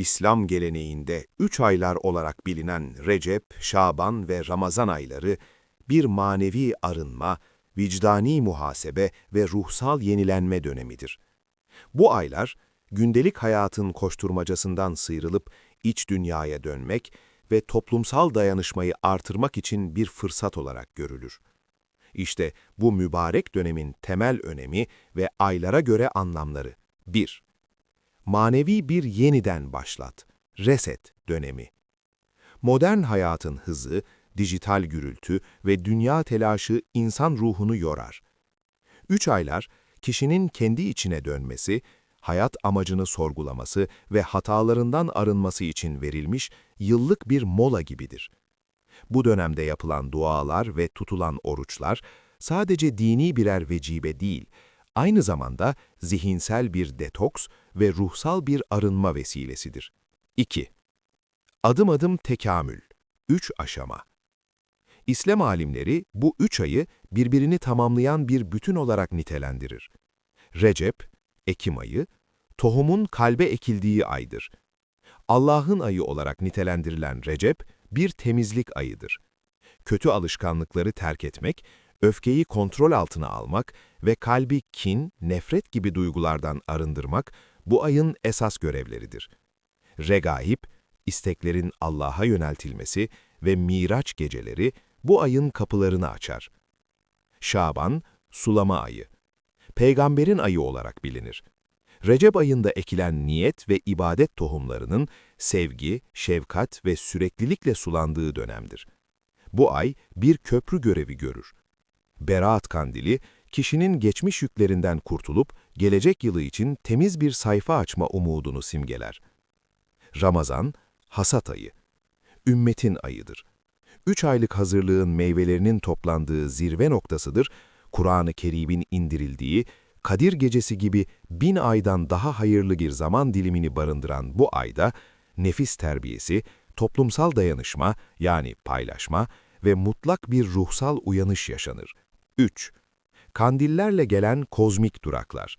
İslam geleneğinde üç aylar olarak bilinen Recep, Şaban ve Ramazan ayları bir manevi arınma, vicdani muhasebe ve ruhsal yenilenme dönemidir. Bu aylar, gündelik hayatın koşturmacasından sıyrılıp iç dünyaya dönmek ve toplumsal dayanışmayı artırmak için bir fırsat olarak görülür. İşte bu mübarek dönemin temel önemi ve aylara göre anlamları. 1. Manevi bir yeniden başlat, reset dönemi. Modern hayatın hızı, dijital gürültü ve dünya telaşı insan ruhunu yorar. Üç aylar, kişinin kendi içine dönmesi, hayat amacını sorgulaması ve hatalarından arınması için verilmiş yıllık bir mola gibidir. Bu dönemde yapılan dualar ve tutulan oruçlar sadece dini birer vecibe değil, aynı zamanda zihinsel bir detoks ve ruhsal bir arınma vesilesidir. 2. Adım adım tekamül, üç aşama. İslam alimleri bu üç ayı birbirini tamamlayan bir bütün olarak nitelendirir. Recep, Ekim ayı, tohumun kalbe ekildiği aydır. Allah'ın ayı olarak nitelendirilen Recep, bir temizlik ayıdır. Kötü alışkanlıkları terk etmek, öfkeyi kontrol altına almak ve kalbi kin, nefret gibi duygulardan arındırmak bu ayın esas görevleridir. Regaib, isteklerin Allah'a yöneltilmesi ve Miraç geceleri bu ayın kapılarını açar. Şaban, sulama ayı. Peygamberin ayı olarak bilinir. Recep ayında ekilen niyet ve ibadet tohumlarının sevgi, şefkat ve süreklilikle sulandığı dönemdir. Bu ay bir köprü görevi görür. Berat kandili, kişinin geçmiş yüklerinden kurtulup gelecek yılı için temiz bir sayfa açma umudunu simgeler. Ramazan, hasat ayı. Ümmetin ayıdır. Üç aylık hazırlığın meyvelerinin toplandığı zirve noktasıdır, Kur'an-ı Kerim'in indirildiği, Kadir Gecesi gibi bin aydan daha hayırlı bir zaman dilimini barındıran bu ayda, nefis terbiyesi, toplumsal dayanışma yani paylaşma ve mutlak bir ruhsal uyanış yaşanır. 3. Kandillerle gelen kozmik duraklar.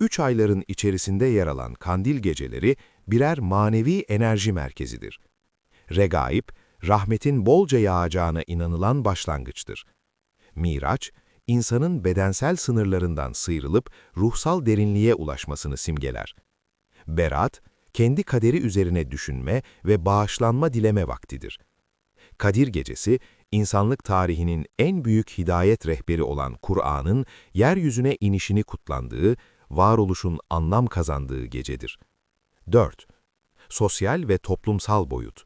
Üç ayların içerisinde yer alan kandil geceleri birer manevi enerji merkezidir. Regaib, rahmetin bolca yağacağına inanılan başlangıçtır. Miraç, insanın bedensel sınırlarından sıyrılıp ruhsal derinliğe ulaşmasını simgeler. Berat, kendi kaderi üzerine düşünme ve bağışlanma dileme vaktidir. Kadir Gecesi, insanlık tarihinin en büyük hidayet rehberi olan Kur'an'ın yeryüzüne inişini kutlandığı, varoluşun anlam kazandığı gecedir. 4. Sosyal ve toplumsal boyut.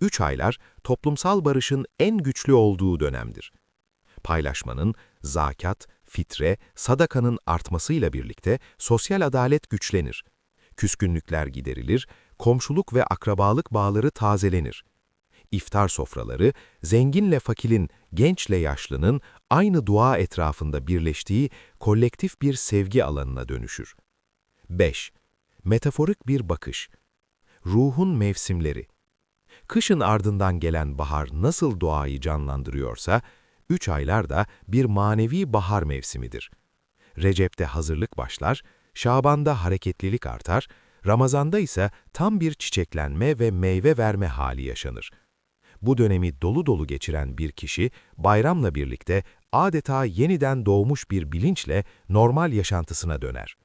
Üç aylar, toplumsal barışın en güçlü olduğu dönemdir. Paylaşmanın, zakat, fitre, sadakanın artmasıyla birlikte sosyal adalet güçlenir. Küskünlükler giderilir, komşuluk ve akrabalık bağları tazelenir. İftar sofraları, zenginle fakirin, gençle yaşlının aynı dua etrafında birleştiği kolektif bir sevgi alanına dönüşür. 5. Metaforik bir bakış. Ruhun mevsimleri. Kışın ardından gelen bahar nasıl doğayı canlandırıyorsa, üç aylar da bir manevi bahar mevsimidir. Recep'te hazırlık başlar, Şaban'da hareketlilik artar, Ramazan'da ise tam bir çiçeklenme ve meyve verme hali yaşanır. Bu dönemi dolu dolu geçiren bir kişi, bayramla birlikte adeta yeniden doğmuş bir bilinçle normal yaşantısına döner.